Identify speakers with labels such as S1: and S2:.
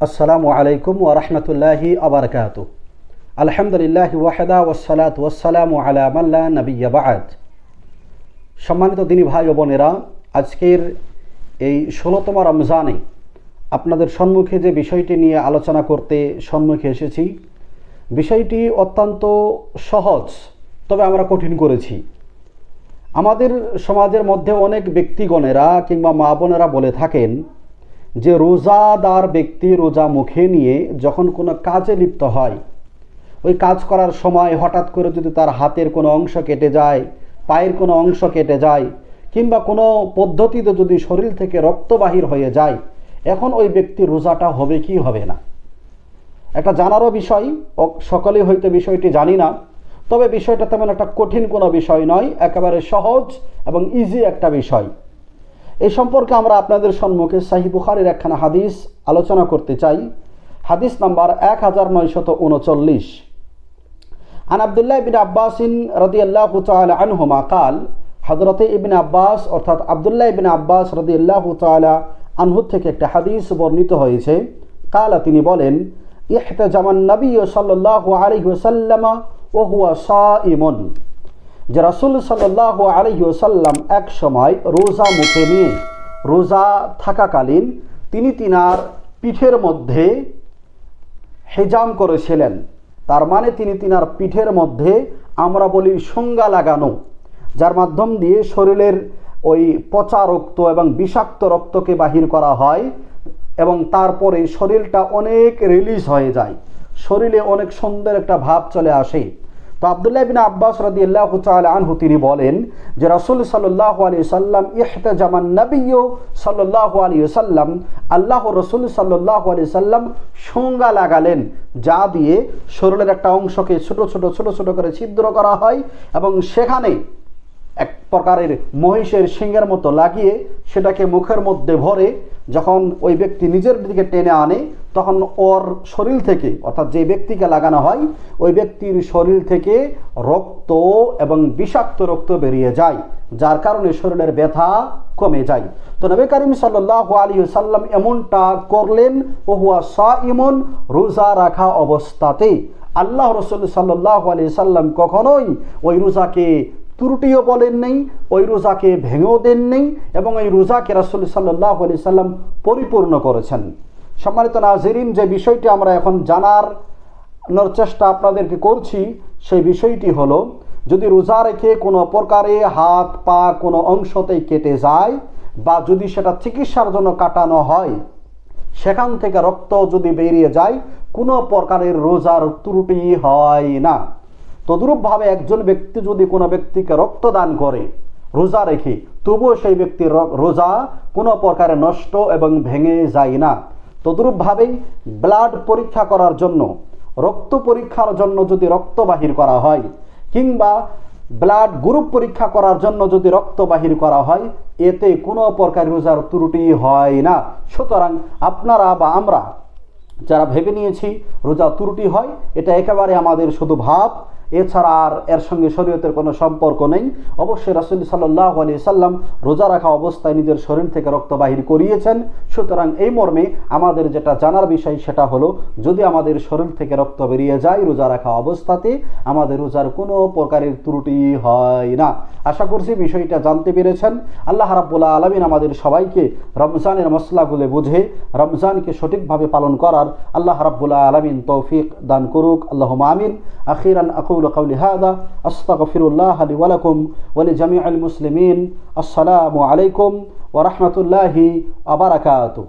S1: আসসালামু আলাইকুম ওরহমতুল্লাহি আবরকাত আলহামদুলিল্লাহ ওয়াহেদা ওসালাত ওসালামু আলা মাল্লা নবিয়া বাদ। সম্মানিত দিনী ভাই ও বোনেরা, আজকের এই ষোলোতম রমজানে আপনাদের সম্মুখে যে বিষয়টি নিয়ে আলোচনা করতে সম্মুখে এসেছি, বিষয়টি অত্যন্ত সহজ, তবে আমরা কঠিন করেছি। আমাদের সমাজের মধ্যে অনেক ব্যক্তিগণেরা কিংবা মা বোনেরা বলে থাকেন যে রোজাদার ব্যক্তি রোজা মুখে নিয়ে যখন কোনো কাজে লিপ্ত হয়, ওই কাজ করার সময় হঠাৎ করে যদি তার হাতের কোনো অংশ কেটে যায়, পায়ের কোনো অংশ কেটে যায়, কিংবা কোনো পদ্ধতিতে যদি শরীর থেকে রক্ত বাহির হয়ে যায়, এখন ওই ব্যক্তির রোজাটা হবে কি হবে না? একটা জানারও বিষয় সকলেই হয়তো বিষয়টি জানি না, তবে বিষয়টা তেমন একটা কঠিন কোনো বিষয় নয়, একেবারে সহজ এবং ইজি একটা বিষয়। এই সম্পর্কে আমরা আপনাদের সম্মুখে সাহি বুখারির একখানা হাদিস আলোচনা করতে চাই। হাদিস নাম্বার এক হাজার নয়শত উনচল্লিশ। আন আবদুল্লাহ ইবিন আব্বাসিন রদি আল্লাহ আনহুমা কাল হজরতে ইবিন আব্বাস অর্থাৎ আবদুল্লাহ ইবিন আব্বাস রদি আল্লাহ তালা আনহু থেকে একটা হাদিস বর্ণিত হয়েছে। কালা তিনি বলেন, ইহতাজামান নবী আলাইহি ওয়াসাল্লামা ও হুয়া সাইমুন যে রাসূল সাল্লাল্লাহু আলাইহি ওয়াসাল্লাম এক সময় রোজা মুখে নিয়ে, রোজা থাকাকালীন তিনি তিনার পিঠের মধ্যে হেজাম করেছিলেন। তার মানে তিনি তিনার পিঠের মধ্যে আমরা বলি সংজ্ঞা লাগানো, যার মাধ্যম দিয়ে শরীরের ওই পচা রক্ত এবং বিষাক্ত রক্তকে বাহির করা হয় এবং তারপরে শরীরটা অনেক রিলিজ হয়ে যায়। শরীরে অনেক সুন্দর একটা ভাব চলে আসে। তো আবদুল্লাহ বিন আব্বাস রাদি আল্লাহ আনহু তিনি বলেন যে রসুল সাল্লাহ আলী সাল্লাম ইহতাজামান নবীয় সাল্লাহ আলী সাল্লাম আল্লাহ রসুল সাল্লাহ আলী সাল্লাম সংজ্ঞা লাগালেন, যা দিয়ে শরীরের একটা অংশকে ছোট ছোট ছোট ছোট করে ছিদ্র করা হয় এবং সেখানে এক প্রকারের মহিষের সিংহের মতো লাগিয়ে সেটাকে মুখের মধ্যে ভরে যখন ওই ব্যক্তি নিজের দিকে টেনে আনে তখন ওর শরীর থেকে, অর্থাৎ যে ব্যক্তিকে লাগানো হয়, ওই ব্যক্তির শরীর থেকে রক্ত এবং বিষাক্ত রক্ত বেরিয়ে যায়, যার কারণে শরীরের ব্যথা কমে যায়। তো নবী করিম সাল্লাহ আলী সাল্লাম এমনটা করলেন, ওহুয়া হুয়া সা ইমন রোজা রাখা অবস্থাতে। আল্লাহ রসুল সাল্লাহ আলী সাল্লাম কখনোই ওই রোজাকে ত্রুটিও বলেন নেই, ওই রোজাকে ভেঙেও দেন নেই এবং এই রোজাকে রাসুল সাল্লাহ আলি সাল্লাম পরিপূর্ণ করেছেন। সম্মানিত নাজরিন, যে বিষয়টি আমরা এখন জানার নোর চেষ্টা আপনাদেরকে করছি, সেই বিষয়টি হলো, যদি রোজা রেখে কোনো প্রকারে হাত, পা কোনো অংশতেই কেটে যায় বা যদি সেটা চিকিৎসার জন্য কাটানো হয়, সেখান থেকে রক্ত যদি বেরিয়ে যায়, কোনো প্রকারের রোজার ত্রুটি হয় না। তদরূপভাবে একজন ব্যক্তি যদি কোনো ব্যক্তিকে রক্তদান করে রোজা রেখে, তবুও সেই ব্যক্তির রোজা কোনো প্রকারে নষ্ট এবং ভেঙে যায় না। তদরূপভাবেই ব্লাড পরীক্ষা করার জন্য, রক্ত পরীক্ষার জন্য যদি রক্ত বাহির করা হয়, কিংবা ব্লাড গ্রুপ পরীক্ষা করার জন্য যদি রক্ত বাহির করা হয়, এতে কোনো প্রকার রোজার ত্রুটি হয় না। সুতরাং আপনারা বা আমরা যারা ভেবে নিয়েছি রোজা ত্রুটি হয়, এটা একেবারে আমাদের শুধু ভাব। এছাড়া আর এর সঙ্গে শরীয়তের কোনো সম্পর্ক নেই। অবশ্যই রাসুল সাল্লাহ আলি সাল্লাম রোজা রাখা অবস্থায় নিজের শরীর থেকে রক্ত বাহির করিয়েছেন। সুতরাং এই মর্মে আমাদের যেটা জানার বিষয় সেটা হলো, যদি আমাদের শরীর থেকে রক্ত বেরিয়ে যায় রোজা রাখা অবস্থাতে, আমাদের রোজার কোনো প্রকারের ত্রুটি হয় না। আশা করছি বিষয়টা জানতে পেরেছেন। আল্লাহ রাবুল্লাহ আলমিন আমাদের সবাইকে রমজানের মশলাগুলো বুঝে, রমজানকে সঠিকভাবে পালন করার আল্লাহ রাবুল্লাহ আলমিন তৌফিক দান করুক। আল্লাহ আমিন। আখিরান আকুল কৌলি হাদা। আস্তাগফিরুল্লাহ আলী ওয়ালাকুম ওয়ালি জামি আল মুসলিমিন। আসসালামু আলাইকুম। ورحمة الله وبركاته.